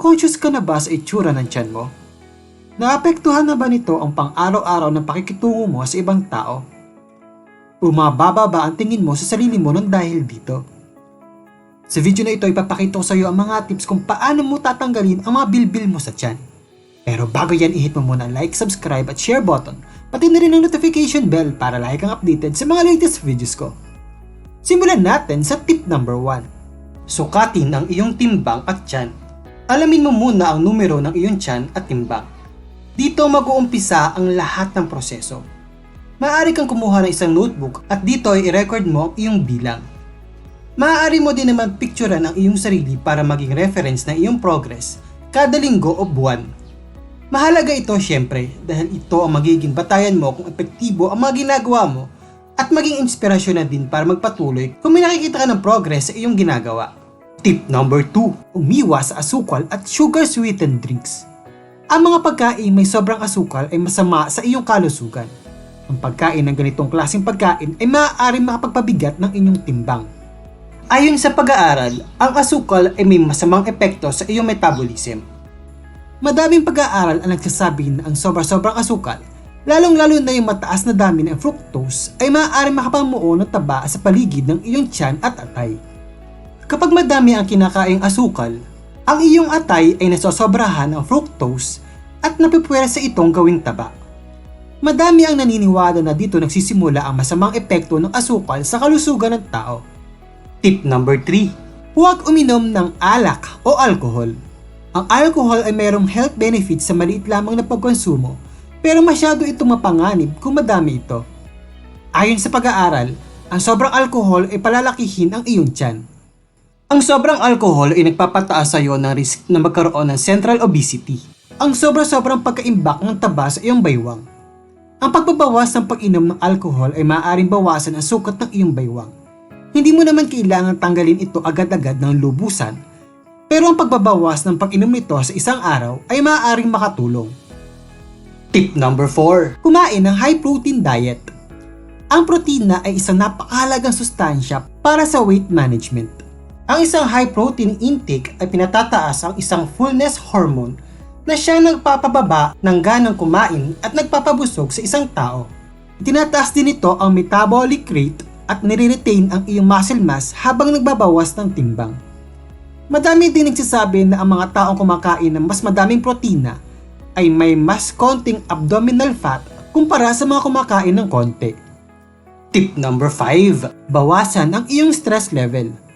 Nako-conscious ka na ba sa itsura ng tiyan mo? Naapektuhan na ba nito ang pang-araw-araw ng pakikitungo mo sa ibang tao? Bumababa ba ang tingin mo sa sarili mo nang dahil dito? Sa video na ito, ipapakita ko sa iyo ang mga tips kung paano mo tatanggalin ang mga bilbil mo sa tiyan. Pero bago yan, ihit mo muna ang like, subscribe at share button, pati na rin ang notification bell para like kang updated sa mga latest videos ko. Simulan natin sa tip number 1. Sukatin ang iyong timbang at tiyan. Alamin mo muna ang numero ng iyong tiyan at timbang. Dito mag-uumpisa ang lahat ng proseso. Maaari kang kumuha ng isang notebook at dito ay i-record mo iyong bilang. Maaari mo din naman picturean ang iyong sarili para maging reference ng iyong progress kada linggo o buwan. Mahalaga ito syempre dahil ito ang magiging batayan mo kung epektibo ang mga ginagawa mo at maging inspirasyon na din para magpatuloy kung may nakikita ka ng progress sa iyong ginagawa. Tip number 2. Umiwas sa asukal at sugar sweetened drinks. Ang mga pagkain may sobrang asukal ay masama sa iyong kalusugan. Ang pagkain ng ganitong klaseng pagkain ay maaaring makapagpabigat ng inyong timbang. Ayon sa pag-aaral, ang asukal ay may masamang epekto sa iyong metabolism. Madaming pag-aaral ang nagsasabi na ang sobra-sobrang asukal, lalong-lalo na yung mataas na dami ng fructose, ay maaaring makapamuo ng taba sa paligid ng iyong tiyan at atay. Kapag madami ang kinakaing asukal, ang iyong atay ay nasosobrahan ng fructose at napipwersa itong gawing taba. Madami ang naniniwala na dito nagsisimula ang masamang epekto ng asukal sa kalusugan ng tao. Tip number 3. Huwag uminom ng alak o alcohol. Ang alcohol ay mayroong health benefits sa maliit lamang na pagkonsumo pero masyado itong mapanganib kung madami ito. Ayon sa pag-aaral, ang sobrang alcohol ay palalakihin ang iyong tiyan. Ang sobrang alcohol ay nagpapataas sa iyo ng risk na magkaroon ng central obesity. Ang sobra-sobrang pagkaimbak ng taba sa iyong baywang. Ang pagbabawas ng pag-inom ng alcohol ay maaaring bawasan ang sukat ng iyong baywang. Hindi mo naman kailangan tanggalin ito agad-agad ng lubusan, pero ang pagbabawas ng pag-inom nito sa isang araw ay maaaring makatulong. Tip number 4. Kumain ng high protein diet. Ang protina ay isang napakahalagang sustansya para sa weight management. Ang isang high protein intake ay pinatataas ang isang fullness hormone na siya nagpapababa ng ganang kumain at nagpapabusog sa isang tao. Tinataas din ito ang metabolic rate at nire-retain ang iyong muscle mass habang nagbabawas ng timbang. Madami din nagsasabi na ang mga taong kumakain ng mas madaming protina ay may mas konting abdominal fat kumpara sa mga kumakain ng konti. Tip number 5. Bawasan ang iyong stress level.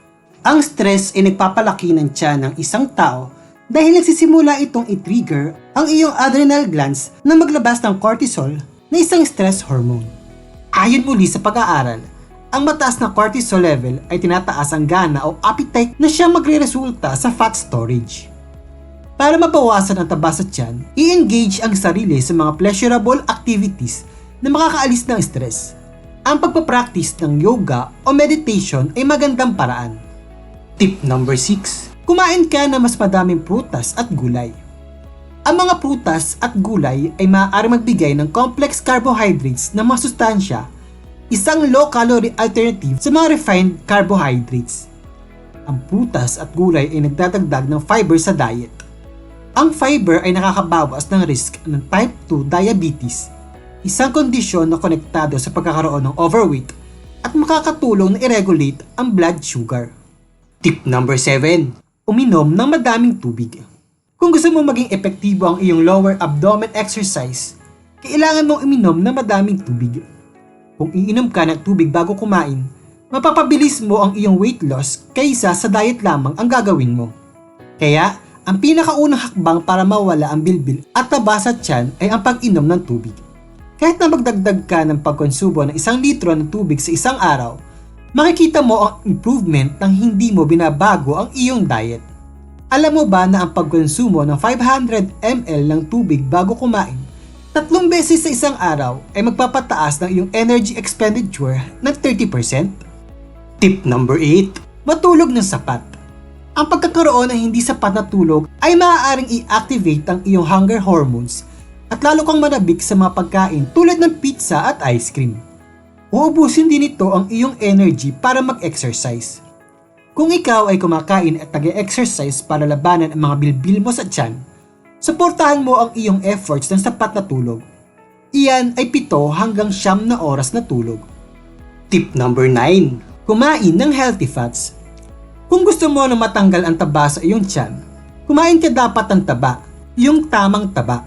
Ang stress ay nagpapalaki ng tiyan ng isang tao dahil nagsisimula itong i-trigger ang iyong adrenal glands na maglabas ng cortisol na isang stress hormone. Ayon muli sa pag-aaral, ang mataas na cortisol level ay tinataas ang gana o appetite na siyang magre-resulta sa fat storage. Para mabawasan ang taba sa tiyan, i-engage ang sarili sa mga pleasurable activities na makakaalis ng stress. Ang pagpapractice ng yoga o meditation ay magandang paraan. Tip number 6. Kumain ka na mas madaming prutas at gulay. Ang mga prutas at gulay ay maaari magbigay ng complex carbohydrates na mga sustansya, isang low-calorie alternative sa mga refined carbohydrates. Ang prutas at gulay ay nagdadagdag ng fiber sa diet. Ang fiber ay nakakabawas ng risk ng type 2 diabetes, isang kondisyon na konektado sa pagkakaroon ng overweight at makakatulong na i-regulate ang blood sugar. Tip number 7. Uminom ng madaming tubig. Kung gusto mo maging epektibo ang iyong lower abdomen exercise, kailangan mong uminom ng madaming tubig. Kung iinom ka ng tubig bago kumain, mapapabilis mo ang iyong weight loss kaysa sa diet lamang ang gagawin mo. Kaya, ang pinakaunang hakbang para mawala ang bilbil at taba sa tiyan ay ang pag-inom ng tubig. Kahit na magdagdag ka ng pagkonsumo ng isang litro ng tubig sa isang araw, makikita mo ang improvement nang hindi mo binabago ang iyong diet. Alam mo ba na ang pagkonsumo ng 500 ml ng tubig bago kumain, tatlong beses sa isang araw ay magpapataas ng iyong energy expenditure ng 30%? Tip number 8. Matulog ng sapat. Ang pagkakaroon ng hindi sapat na tulog ay maaaring i-activate ang iyong hunger hormones at lalo kang manabik sa mga pagkain tulad ng pizza at ice cream uubusin din ito ang iyong energy para mag-exercise. Kung ikaw ay kumakain at nag-exercise para labanan ang mga bilbil mo sa tiyan, suportahan mo ang iyong efforts ng sapat na tulog. Iyan ay pito hanggang siyam na oras na tulog. Tip number 9. Kumain ng healthy fats. Kung gusto mo na matanggal ang taba sa iyong tiyan, kumain ka dapat ng taba, yung tamang taba.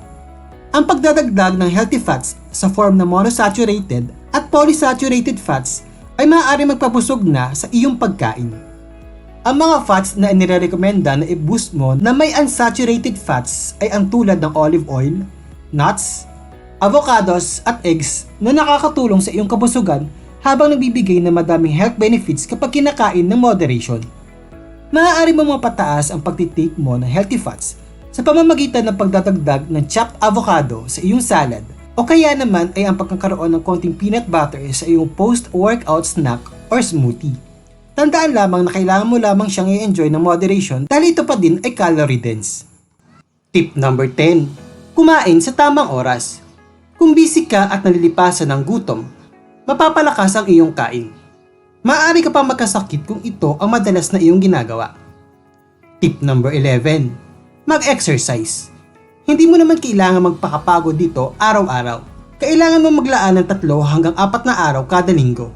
Ang pagdadagdag ng healthy fats sa form na monosaturated at polysaturated fats ay maaari magpabusog na sa iyong pagkain. Ang mga fats na inirekomenda na i-boost mo na may unsaturated fats ay ang tulad ng olive oil, nuts, avocados at eggs na nakakatulong sa iyong kabusugan habang nagbibigay ng madaming health benefits kapag kinakain ng moderation. Maaari mo mapataas ang pagtitake mo ng healthy fats sa pamamagitan ng pagdadagdag ng chopped avocado sa iyong salad o kaya naman ay ang pagkakaroon ng konting peanut butter sa iyong post-workout snack or smoothie. Tandaan lamang na kailangan mo lamang siyang i-enjoy ng moderation dahil ito pa din ay calorie dense. Tip number 10. Kumain sa tamang oras. Kung busy ka at nalilipasan ng gutom, mapapalakas ang iyong kain. Maaari ka pa magkasakit kung ito ang madalas na iyong ginagawa. Tip number 11. Mag-exercise. Hindi mo naman kailangan magpakapagod dito araw-araw. Kailangan mo maglaan ng tatlo hanggang apat na araw kada linggo.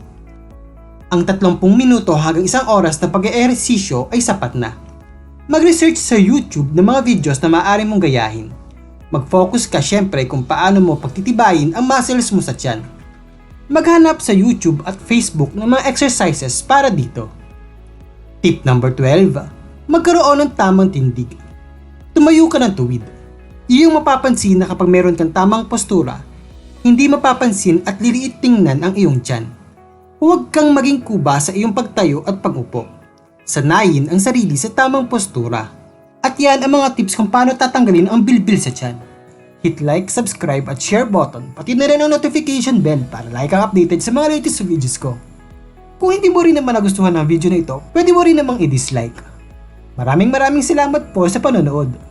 Ang 30 minuto hanggang isang oras na pag-eehersisyo ay sapat na. Mag-research sa YouTube ng mga videos na maaari mong gayahin. Mag-focus ka syempre kung paano mo pagtitibayin ang muscles mo sa tiyan. Maghanap sa YouTube at Facebook ng mga exercises para dito. Tip number 12. Magkaroon ng tamang tindig. Tumayo ka ng tuwid. Iyong mapapansin na kapag meron kang tamang postura, hindi mapapansin at liliit tingnan ang iyong tiyan. Huwag kang maging kuba sa iyong pagtayo at pagupo. Sanayin ang sarili sa tamang postura. At yan ang mga tips kung paano tatanggalin ang bilbil sa tiyan. Hit like, subscribe at share button, pati na rin ang notification bell para like ang updated sa mga latest videos ko. Kung hindi mo rin naman nagustuhan ang video na ito, pwede mo rin namang i-dislike. Maraming maraming salamat po sa panonood.